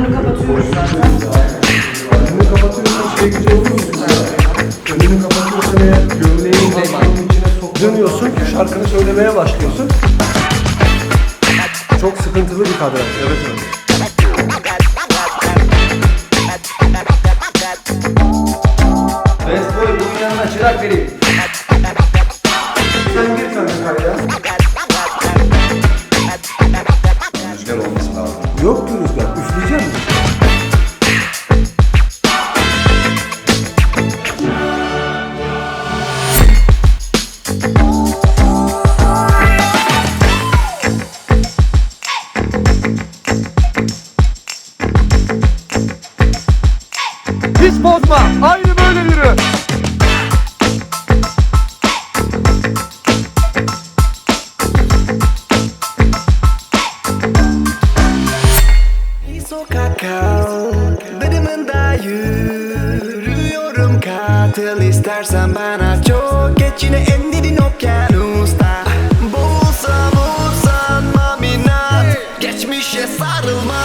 Önünü kapatıyoruz zaten. Önünü kapatıyorsan şey güzel olur mu? Önünü kapatıyorsan eğer gömleğin pantolonun içine sok dönüyorsun, şarkını söylemeye başlıyorsun. Çok sıkıntılı bir kadran. Evet evet. Best boy bunun yanına çırak vereyim. Yok ki rüzgar. Üfleyecek misin? Hiç bozma. Aynı böyle yürü. Sokak kaldırımında yürüyorum Katıl istersen bana çok geç. Yine en derin okyanusta. Boğulsam uzanmam inat Geçmişe sarılma.